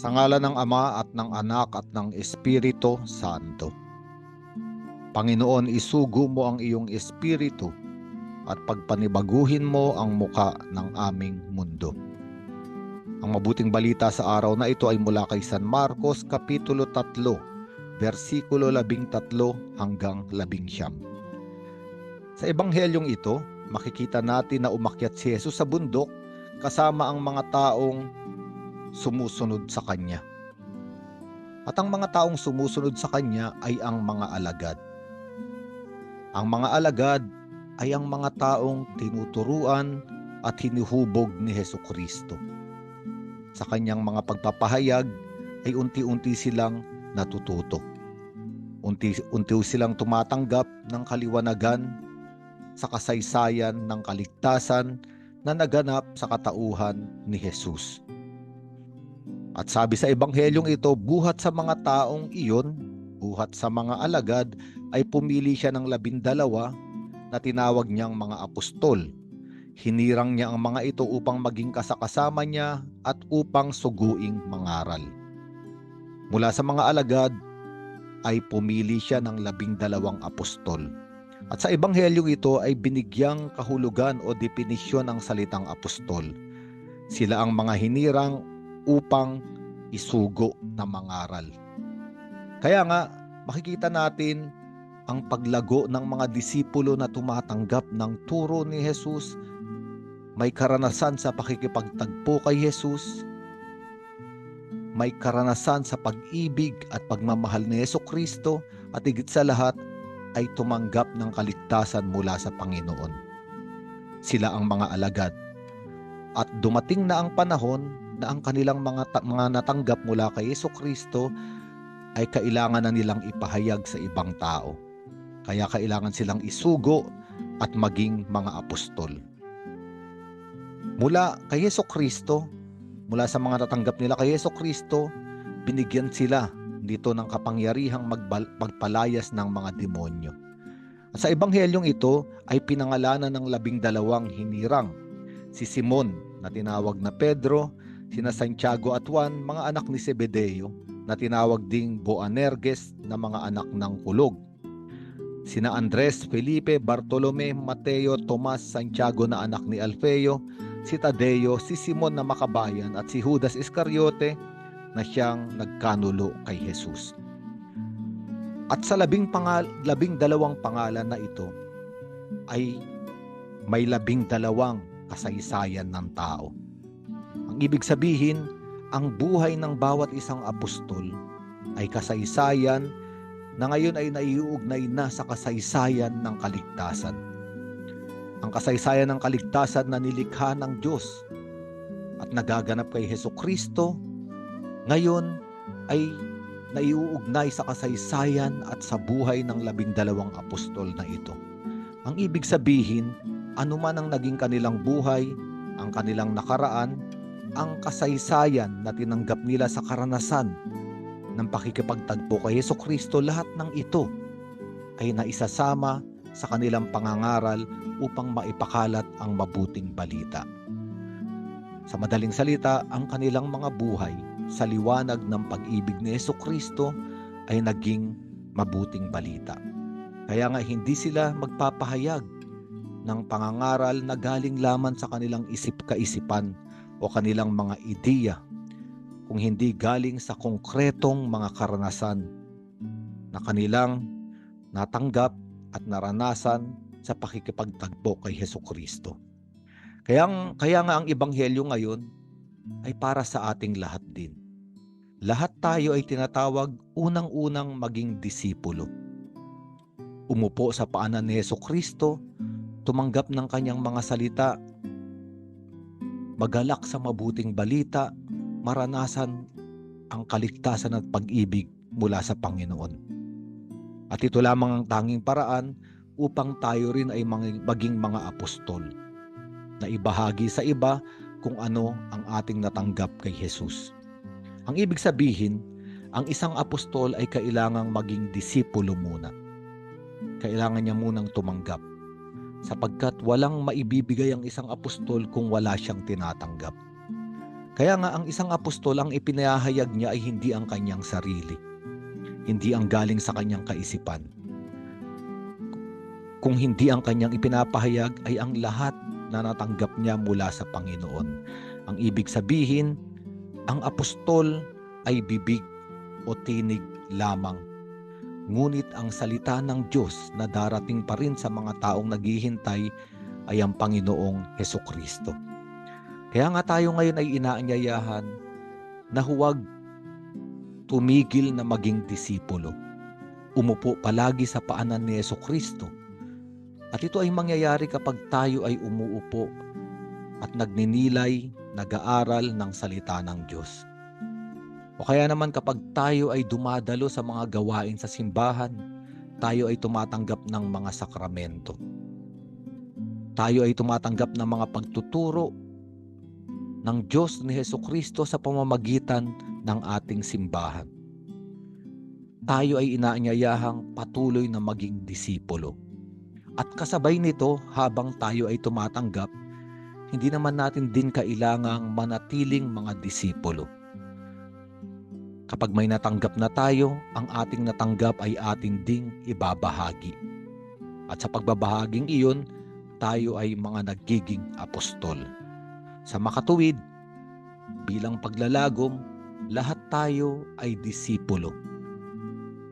Sa ngala ng Ama at ng Anak at ng Espiritu Santo. Panginoon, isugo mo ang iyong Espiritu at pagpanibaguhin mo ang muka ng aming mundo. Ang mabuting balita sa araw na ito ay mula kay San Marcos Kapitulo 3, versikulo 13 hanggang 11. Sa ebanghelyong ito, makikita natin na umakyat si Jesus sa bundok kasama ang mga taong sumusunod sa kanya. At ang mga taong sumusunod sa kanya ay ang mga alagad. Ang mga alagad ay ang mga taong tinuturuan at hinuhubog ni Heso Kristo. Sa kanyang mga pagpapahayag ay unti-unti silang natututo. Unti-unti silang tumatanggap ng kaliwanagan sa kasaysayan ng kaligtasan na naganap sa katauhan ni Jesus. At sabi sa ebanghelyong ito, buhat sa mga taong iyon, buhat sa mga alagad, ay pumili siya ng labindalawa na tinawag niyang mga apostol. Hinirang niya ang mga ito upang maging kasakasama niya at upang suguing mangaral. Mula sa mga alagad ay pumili siya ng labing dalawang apostol. At sa ebanghelyong ito ay binigyang kahulugan o definisyon ang salitang apostol. Sila ang mga hinirang upang isugo na mangaral. Kaya nga, makikita natin ang paglago ng mga disipulo na tumatanggap ng turo ni Jesus, may karanasan sa pakikipagtagpo kay Jesus, may karanasan sa pag-ibig at pagmamahal ni Yeso Kristo at higit sa lahat ay tumanggap ng kaligtasan mula sa Panginoon. Sila ang mga alagad. At dumating na ang panahon na ang kanilang mga, ta- mga natanggap mula kay Yeso Kristo ay kailangan na nilang ipahayag sa ibang tao. Kaya kailangan silang isugo at maging mga apostol. Mula kay Yeso Kristo, mula sa mga natanggap nila kay Yeso Kristo, binigyan sila dito ng kapangyarihang magbal- magpalayas ng mga demonyo. At sa ebanghelyong ito ay pinangalanan ng labing dalawang hinirang. Si Simon na tinawag na Pedro, sina Santiago at Juan, mga anak ni Zebedeo, na tinawag ding Boanerges na mga anak ng kulog sina Andres, Felipe, Bartolome, Mateo, Tomas, Santiago na anak ni Alfeo, si Tadeo, si Simon na makabayan at si Judas Iscariote na siyang nagkanulo kay Jesus. At sa labing, pangal, labing dalawang pangalan na ito ay may labing dalawang kasaysayan ng tao. Ibig sabihin, ang buhay ng bawat isang apostol ay kasaysayan na ngayon ay naiuugnay na sa kasaysayan ng kaligtasan. Ang kasaysayan ng kaligtasan na nilikha ng Diyos at nagaganap kay Heso Kristo, ngayon ay naiuugnay sa kasaysayan at sa buhay ng labindalawang apostol na ito. Ang ibig sabihin, anuman ang naging kanilang buhay, ang kanilang nakaraan, ang kasaysayan na tinanggap nila sa karanasan ng pakikipagtagpo kay Yeso Kristo, lahat ng ito ay naisasama sa kanilang pangangaral upang maipakalat ang mabuting balita. Sa madaling salita, ang kanilang mga buhay sa liwanag ng pag-ibig ni Yeso Kristo ay naging mabuting balita. Kaya nga hindi sila magpapahayag ng pangangaral na galing lamang sa kanilang isip-kaisipan o kanilang mga ideya kung hindi galing sa konkretong mga karanasan na kanilang natanggap at naranasan sa pakikipagtagpo kay Heso Kristo. Kaya, kaya nga ang ebanghelyo ngayon ay para sa ating lahat din. Lahat tayo ay tinatawag unang-unang maging disipulo. Umupo sa paanan ni Heso Kristo, tumanggap ng kanyang mga salita, magalak sa mabuting balita, maranasan ang kaligtasan at pag-ibig mula sa Panginoon. At ito lamang ang tanging paraan upang tayo rin ay maging mga apostol na ibahagi sa iba kung ano ang ating natanggap kay Jesus. Ang ibig sabihin, ang isang apostol ay kailangang maging disipulo muna. Kailangan niya munang tumanggap sapagkat walang maibibigay ang isang apostol kung wala siyang tinatanggap. Kaya nga ang isang apostol ang ipinahayag niya ay hindi ang kanyang sarili. Hindi ang galing sa kanyang kaisipan. Kung hindi ang kanyang ipinapahayag ay ang lahat na natanggap niya mula sa Panginoon. Ang ibig sabihin, ang apostol ay bibig o tinig lamang. Ngunit ang salita ng Diyos na darating pa rin sa mga taong naghihintay ay ang Panginoong Heso Kristo. Kaya nga tayo ngayon ay inaanyayahan na huwag tumigil na maging disipulo. Umupo palagi sa paanan ni Yeso Kristo. At ito ay mangyayari kapag tayo ay umuupo at nagninilay, nag-aaral ng salita ng Diyos. O kaya naman kapag tayo ay dumadalo sa mga gawain sa simbahan, tayo ay tumatanggap ng mga sakramento. Tayo ay tumatanggap ng mga pagtuturo ng Diyos ni Heso Kristo sa pamamagitan ng ating simbahan. Tayo ay inaanyayahang patuloy na maging disipulo. At kasabay nito, habang tayo ay tumatanggap, hindi naman natin din kailangang manatiling mga disipulo. Kapag may natanggap na tayo, ang ating natanggap ay atin ding ibabahagi. At sa pagbabahaging iyon, tayo ay mga nagiging apostol. Sa makatuwid, bilang paglalagom, lahat tayo ay disipulo.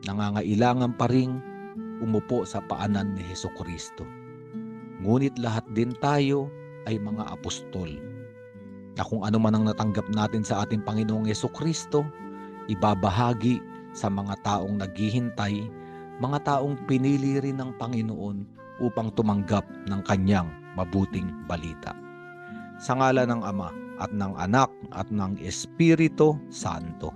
Nangangailangan pa ring umupo sa paanan ni Heso Kristo. Ngunit lahat din tayo ay mga apostol. Na kung ano man ang natanggap natin sa ating Panginoong Yeso Kristo, ibabahagi sa mga taong naghihintay, mga taong pinili rin ng Panginoon upang tumanggap ng kanyang mabuting balita. Sa ngala ng Ama at ng Anak at ng Espiritu Santo.